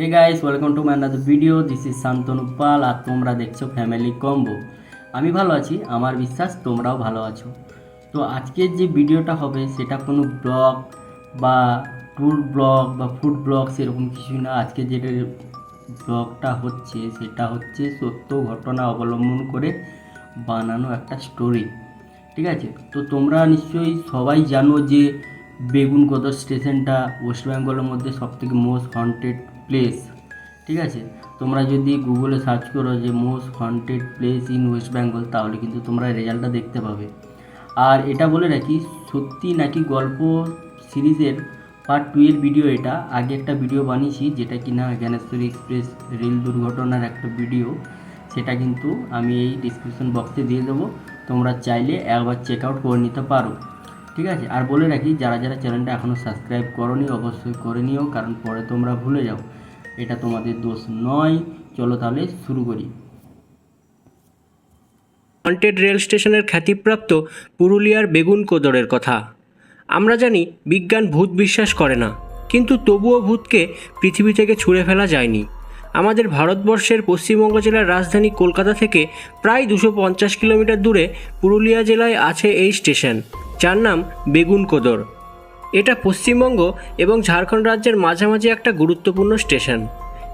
Hey guys welcome to my video this is Shantanu Pal আর তোমরা দেখছ family combo আমি ভালো আছি, আমার বিশ্বাস, তোমরাও ভালো আছো। তো আজকের যে ভিডিওটা হবে, সেটা কোনো ব্লগ বা ট্যুর ব্লগ বা ফুড ব্লগ সেরকম কিছু না। আজকে যে ব্লগটা হচ্ছে, সেটা হচ্ছে সত্য ঘটনা অবলম্বন করে বানানো একটা স্টোরি ঠিক আছে? তো তোমরা নিশ্চয়ই সবাই জানো যে বেগুনকদর স্টেশনটা ওয়েস্ট বেঙ্গলের মধ্যে সবথেকে মোস্ট হন্টেড প্লেস ঠিক আছে? তোমরা যদি গুগলে সার্চ করো যে most haunted place in West Bengal তাহলে কিন্তু তোমরা রেজাল্টটা দেখতে পাবে। আর এটা বলে রাখি, সত্যি নাকি গল্প সিরিজের পার্ট টু ভিডিও এটা? আগে একটা ভিডিও বানিয়েছি, যেটা কিনা জ্ঞানেশ্বরী এক্সপ্রেস রেল দুর্ঘটনার একটা ভিডিও সেটা কিন্তু আমি এই ডিসক্রিপশন বক্সে দিয়ে দেবো। তোমরা চাইলে একবার চেক আউট করে নিতে পারো। ঠিক আছে? আর বলে রাখি, যারা যারা চ্যানেলটা এখনও সাবস্ক্রাইব করনি, অবশ্যই করে নিও, কারণ পরে তোমরা ভুলে যাও। এটা তোমাদের দোষ নয়। চলো তাহলে শুরু করি। হন্টেড রেল স্টেশনের খ্যাতিপ্রাপ্ত পুরুলিয়ার বেগুন কোদরের কথা। আমরা জানি, বিজ্ঞান ভূত বিশ্বাস করে না, কিন্তু তবুও ভূতকে পৃথিবী থেকে ছুঁড়ে ফেলা যায়নি। আমাদের ভারতবর্ষের পশ্চিমবঙ্গ জেলার রাজধানী কলকাতা থেকে প্রায় দুশো কিলোমিটার দূরে পুরুলিয়া জেলায় আছে এই স্টেশন। যার নাম বেগুন কোদর। এটা পশ্চিমবঙ্গ এবং ঝাড়খণ্ড রাজ্যের মাঝামাঝি একটা গুরুত্বপূর্ণ স্টেশন।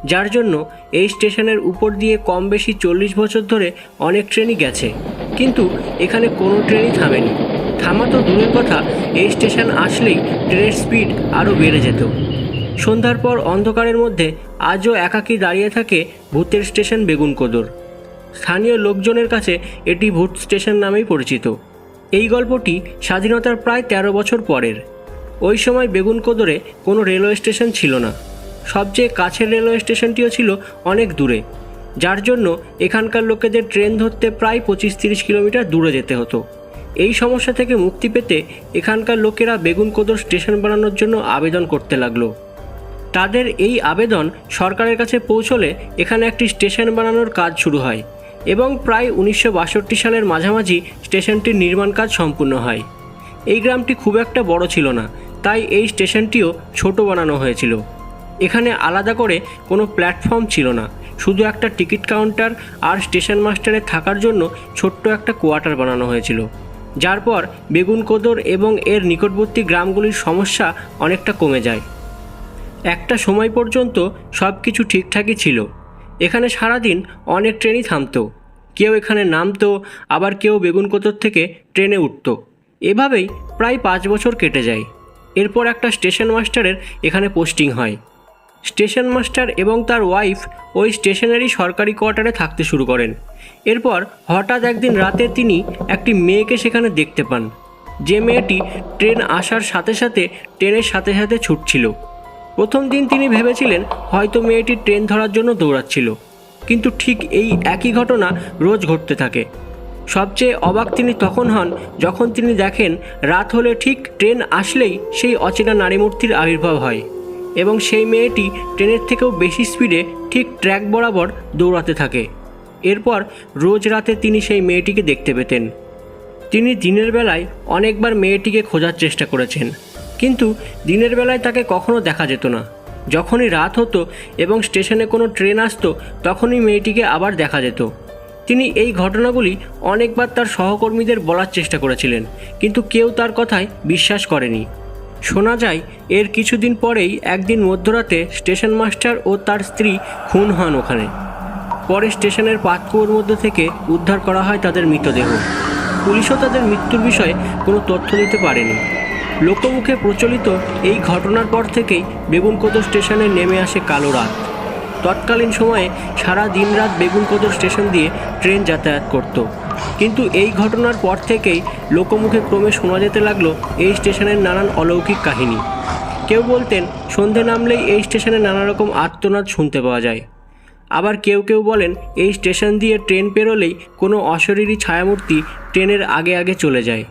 যার জন্য এই স্টেশনের উপর দিয়ে কম বেশি চল্লিশ বছর ধরে অনেক ট্রেনই গেছে। কিন্তু এখানে কোনো ট্রেনই থামেনি। থামা তো দূরের কথা, এই স্টেশন আসলেই ট্রেনের স্পিড আরও বেড়ে যেত। সন্ধ্যার পর অন্ধকারের মধ্যে আজও একাকী দাঁড়িয়ে থাকে ভূতের স্টেশন বেগুনকোদর স্থানীয় লোকজনের কাছে এটি ভূত স্টেশন নামেই পরিচিত। এই গল্পটি স্বাধীনতার প্রায় তেরো বছর পরের। ওই সময় বেগুনকোদরে কোনো রেলওয়ে স্টেশন ছিল না। সবচেয়ে কাছের রেলওয়ে স্টেশনটিও ছিল অনেক দূরে, যার জন্য এখানকার লোকেদের ট্রেন ধরতে প্রায় পঁচিশ তিরিশ কিলোমিটার দূরে যেতে হতো। এই সমস্যা থেকে মুক্তি পেতে এখানকার লোকেরা বেগুনকোদর স্টেশন বানানোর জন্য আবেদন করতে লাগল। তাদের এই আবেদন সরকারের কাছে পৌঁছলে এখানে একটি স্টেশন বানানোর কাজ শুরু হয়। এবং প্রায় উনিশশো বাষট্টি সালের মাঝামাঝি স্টেশনটির নির্মাণ কাজ সম্পূর্ণ হয়। এই গ্রামটি খুব একটা বড় ছিল না, তাই এই স্টেশনটিও ছোট বানানো হয়েছিল। এখানে আলাদা করে কোনো প্ল্যাটফর্ম ছিল না, শুধু একটা টিকিট কাউন্টার আর স্টেশন মাস্টারে থাকার জন্য ছোট্ট একটা কোয়ার্টার বানানো হয়েছিল। যার পর বেগুনকোদর এবং এর নিকটবর্তী গ্রামগুলির সমস্যা অনেকটা কমে যায়। একটা সময় পর্যন্ত সব কিছু ঠিকঠাকই ছিল। এখানে সারাদিন অনেক ট্রেনই থামতো। কেউ এখানে নামতো, আবার কেউ বেগুনকোতর থেকে ট্রেনে উঠতো। এভাবেই প্রায় পাঁচ বছর কেটে যায়। এরপর একটা স্টেশন মাস্টারের এখানে পোস্টিং হয়। স্টেশন মাস্টার এবং তার ওয়াইফ ওই স্টেশনেরই সরকারি কোয়ার্টারে থাকতে শুরু করেন। এরপর হঠাৎ একদিন রাতে তিনি একটি মেয়েকে সেখানে দেখতে পান। যে মেয়েটি ট্রেন আসার সাথে সাথে ট্রেনের সাথে সাথে ছুটছিল। প্রথম দিন তিনি ভেবেছিলেন হয়তো মেয়েটি ট্রেন ধরার জন্য দৌড়াচ্ছিল। কিন্তু ঠিক এই একই ঘটনা রোজ ঘটতে থাকে। সবচেয়ে অবাক তিনি তখন হন যখন তিনি দেখেন রাত হলে ঠিক ট্রেন আসলেই সেই অচেনা নারীমূর্তির আবির্ভাব হয় এবং সেই মেয়েটি ট্রেনের থেকেও বেশি স্পিডে ঠিক ট্র্যাক বরাবর দৌড়াতে থাকে। এরপর রোজ রাতে তিনি সেই মেয়েটিকে দেখতে পেতেন। তিনি দিনের বেলায় অনেকবার মেয়েটিকে খোঁজার চেষ্টা করেছেন, কিন্তু দিনের বেলায় তাকে কখনো দেখা যেত না। যখনই রাত হতো এবং স্টেশনে কোনো ট্রেন আসতো, তখনই মেয়েটিকে আবার দেখা যেত। তিনি এই ঘটনাগুলি অনেকবার তার সহকর্মীদের বলার চেষ্টা করেছিলেন, কিন্তু কেউ তার কথায় বিশ্বাস করেনি। শোনা যায়, এর কিছুদিন পরেই একদিন মধ্যরাতে স্টেশন মাস্টার ও তার স্ত্রী খুন হন ওখানে। পরে স্টেশনের পাতকুয়োর মধ্যে থেকে উদ্ধার করা হয় তাদের মৃতদেহ। পুলিশও তাদের মৃত্যুর বিষয়ে কোনো তথ্য দিতে পারেনি। লোকমুখে প্রচলিত এই ঘটনার পর থেকেই বেগুনকোদর স্টেশনে নেমে আসে কালো রাত। তৎকালীন সময়ে সারা দিন রাত বেগুনকোদর স্টেশন দিয়ে ট্রেন যাতায়াত করত। কিন্তু এই ঘটনার পর থেকেই লোকমুখে ক্রমে শোনা যেতে লাগল এই স্টেশনের নানান অলৌকিক কাহিনী। কেউ বলতেন, সন্ধে নামলেই এই স্টেশনে নানা রকম আর্তনাদ শুনতে পাওয়া যায়। আবার কেউ কেউ বলেন, এই স্টেশন দিয়ে ট্রেন পেরোলেই কোনো অশরীরী ছায়ামূর্তি ট্রেনের আগে আগে চলে যায়।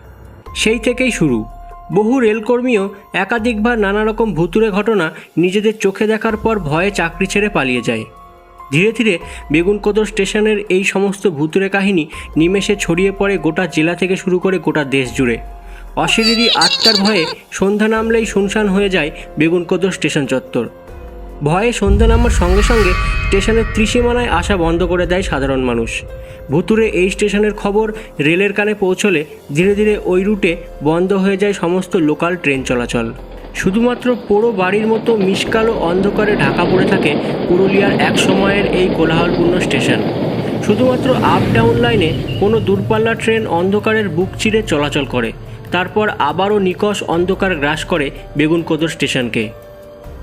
সেই থেকেই শুরু। বহু রেলকর্মীও একাধিকবার নানা রকম ভুতুরে ঘটনা নিজেদের চোখে দেখার পর ভয়ে চাকরি ছেড়ে পালিয়ে যায়। ধীরে ধীরে বেগুনকোদর স্টেশনের এই সমস্ত ভুতুরে কাহিনী নিমেষে ছড়িয়ে পড়ে গোটা জেলা থেকে শুরু করে গোটা দেশ জুড়ে। অশরীরী আত্মার ভয়ে সন্ধ্যা নামলেই শুনশান হয়ে যায় বেগুনকোদর স্টেশন চত্বর। ভয়ে সন্ধ্যা নামার সঙ্গে সঙ্গে স্টেশনের ত্রিসীমানায় আসা বন্ধ করে দেয় সাধারণ মানুষ। ভুতুরে এই স্টেশনের খবর রেলের কানে পৌঁছলে ধীরে ধীরে ওই রুটে বন্ধ হয়ে যায় সমস্ত লোকাল ট্রেন চলাচল। শুধুমাত্র পোড়ো বাড়ির মতো মিসকালো অন্ধকারে ঢাকা পড়ে থাকে পুরুলিয়ার এক সময়ের এই কোলাহলপূর্ণ স্টেশন। শুধুমাত্র আপ ডাউন লাইনে কোনো দূরপাল্লা ট্রেন অন্ধকারের বুক চিরে চলাচল করে। তারপর আবারও নিকষ অন্ধকার গ্রাস করে বেগুনকোদর স্টেশনকে।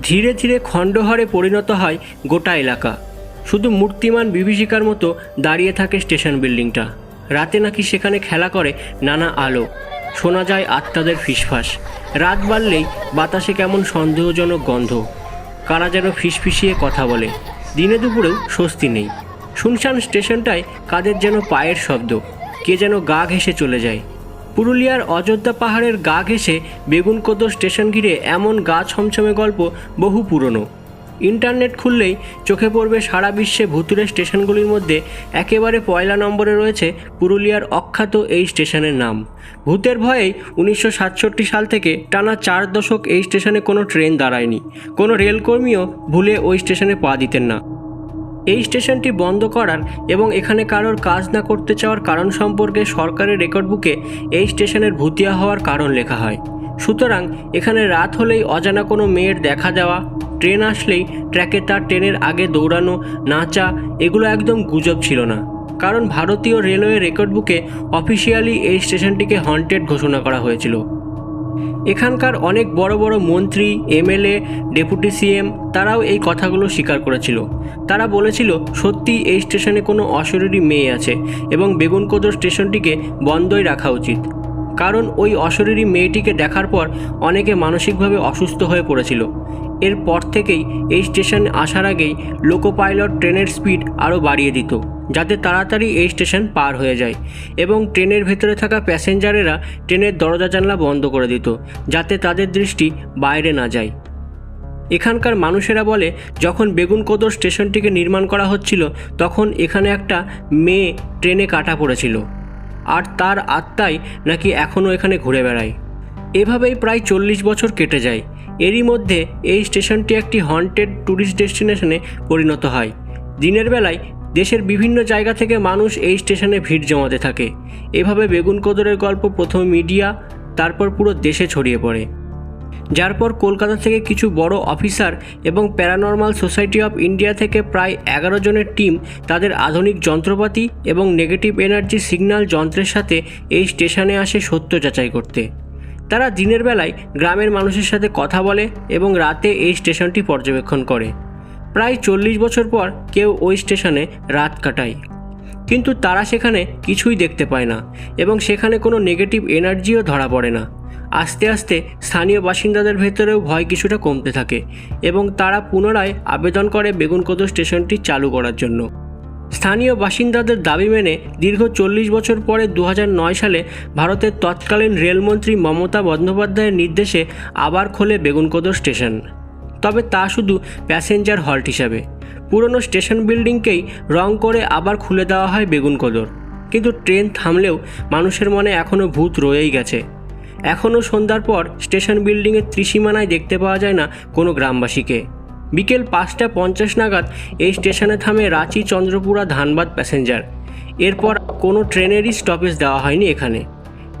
ধীরে ধীরে খণ্ডহারে পরিণত হয় গোটা এলাকা। শুধু মূর্তিমান বিভীষিকার মতো দাঁড়িয়ে থাকে স্টেশন বিল্ডিংটা। রাতে নাকি সেখানে খেলা করে নানা আলো। শোনা যায় আত্মাদের ফিসফাস। রাত বাড়লেই বাতাসে কেমন সন্দেহজনক গন্ধ। কারা যেন ফিসফিসিয়ে কথা বলে। দিনে দুপুরেও স্বস্তি নেই। শুনশান স্টেশনটায় কাদের যেন পায়ের শব্দ। কে যেন গা ঘেঁষে চলে যায়। পুরুলিয়ার অযোধ্যা পাহাড়ের গা ঘেঁষে বেগুনকোদর স্টেশন ঘিরে এমন গা ছমছমে গল্প বহু পুরনো। ইন্টারনেট খুললেই চোখে পড়বে সারা বিশ্বে ভুতুরে স্টেশনগুলির মধ্যে। একেবারে পয়লা নম্বরে রয়েছে পুরুলিয়ার অখ্যাত এই স্টেশনের নাম। ভূতের ভয়েই উনিশশো সাতষট্টি সাল থেকে টানা চার দশক এই স্টেশনে কোনো ট্রেন দাঁড়ায়নি। কোনো রেলকর্মীও ভুলে ওই স্টেশনে পা দিতেন না। এই স্টেশনটি বন্ধ করার এবং এখানে কারোর কাজ না করতে চাওয়ার কারণ সম্পর্কে সরকারের রেকর্ড বুকে এই স্টেশনের ভুতিয়া হওয়ার কারণ লেখা হয়। সুতরাং এখানে রাত হলেই অজানা কোনো মেয়ের দেখা দেওয়া ট্রেন আসলেই ট্র্যাকে তার ট্রেনের আগে দৌড়ানো, নাচা, এগুলো একদম গুজব ছিল না। কারণ ভারতীয় রেলওয়ে রেকর্ড বুকে অফিসিয়ালি এই স্টেশনটিকে হন্টেড ঘোষণা করা হয়েছিল। এখানকার অনেক বড় বড় মন্ত্রী, এমএলএ, ডেপুটি সিএম, তারাও এই কথাগুলো স্বীকার করেছিল। তারা বলেছিল সত্যি এই স্টেশনে কোনো অশরীরী মেয়ে আছে এবং বেগুনকোদর স্টেশনটিকে বন্ধই রাখা উচিত। কারণ ওই অশরীরী মেয়েটিকে দেখার পর অনেকে মানসিকভাবে অসুস্থ হয়ে পড়েছিল। এরপর থেকেই এই স্টেশনে আসার আগেই লোকো পাইলট ট্রেনের স্পিড আরও বাড়িয়ে দিত, যাতে তাড়াতাড়ি এই স্টেশন পার হয়ে যায় এবং ট্রেনের ভেতরে থাকা প্যাসেঞ্জারেরা ট্রেনের দরজা জানলা বন্ধ করে দিত, যাতে তাদের দৃষ্টি বাইরে না যায়। এখানকার মানুষেরা বলে, যখন বেগুনকোদর স্টেশনটিকে নির্মাণ করা হচ্ছিল, তখন এখানে একটা মেয়ে ট্রেনে কাটা পড়েছিল। আর তার আত্মাই নাকি এখনও এখানে ঘুরে বেড়ায়। এভাবেই প্রায় চল্লিশ বছর কেটে যায়। এরই মধ্যে এই স্টেশনটি একটি হন্টেড ট্যুরিস্ট ডেস্টিনেশনে পরিণত হয়। দিনের বেলায় দেশের বিভিন্ন জায়গা থেকে মানুষ এই স্টেশনে ভিড় জমাতে থাকে। এভাবে বেগুন কোদরের গল্প প্রথম মিডিয়া, তারপর পুরো দেশে ছড়িয়ে পড়ে। যার পর কলকাতা থেকে কিছু বড় অফিসার এবং প্যারানর্মাল সোসাইটি অফ ইন্ডিয়া থেকে প্রায় এগারো জনের টিম তাদের আধুনিক যন্ত্রপাতি এবং নেগেটিভ এনার্জি সিগন্যাল যন্ত্রের সাথে এই স্টেশনে আসে সত্য যাচাই করতে। তারা দিনের বেলায় গ্রামের মানুষের সাথে কথা বলে এবং রাতে এই স্টেশনটি পর্যবেক্ষণ করে। প্রায় চল্লিশ বছর পর কেউ ওই স্টেশনে রাত কাটায়। কিন্তু তারা সেখানে কিছুই দেখতে পায় না এবং সেখানে কোনো নেগেটিভ এনার্জিও ধরা পড়ে না। আস্তে আস্তে স্থানীয় বাসিন্দাদের ভেতরেও ভয় কিছুটা কমতে থাকে এবং তারা পুনরায় আবেদন করে বেগুনকোদর স্টেশনটি চালু করার জন্য। স্থানীয় বাসিন্দাদের দাবি মেনে দীর্ঘ চল্লিশ বছর পরে দু হাজার নয় সালে ভারতের তৎকালীন রেলমন্ত্রী মমতা বন্দ্যোপাধ্যায়ের নির্দেশে আবার খোলে বেগুনকোদর স্টেশন। তবে তা শুধু প্যাসেঞ্জার হল্ট হিসাবে। পুরনো স্টেশন বিল্ডিংকেই রং করে আবার খুলে দেওয়া হয় বেগুনকোদর কিন্তু ট্রেন থামলেও মানুষের মনে এখনও ভূত রয়েই গেছে। এখনও সন্ধ্যার পর স্টেশন বিল্ডিংয়ের ত্রিসীমানায় দেখতে পাওয়া যায় না কোনো গ্রামবাসীকে। বিকেল পাঁচটা পঞ্চাশ নাগাদ এই স্টেশনে থামে রাঁচি চন্দ্রপুরা ধানবাদ প্যাসেঞ্জার। এরপর কোনো ট্রেনেরই স্টপেজ দেওয়া হয়নি এখানে।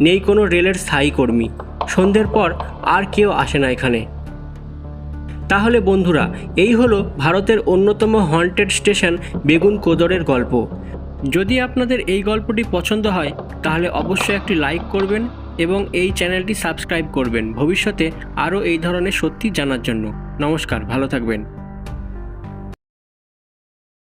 নেই কোনো রেলের স্থায়ী কর্মী। সন্ধ্যের পর আর কেউ আসে না এখানে। তাহলে বন্ধুরা, এই হলো ভারতের অন্যতম হন্টেড স্টেশন বেগুন কোদরের গল্প। যদি আপনাদের এই গল্পটি পছন্দ হয়, তাহলে অবশ্যই একটি লাইক করবেন এবং এই চ্যানেলটি সাবস্ক্রাইব করবেন। ভবিষ্যতে আরও এই ধরনের সত্যি জানার জন্য। নমস্কার, ভালো থাকবেন।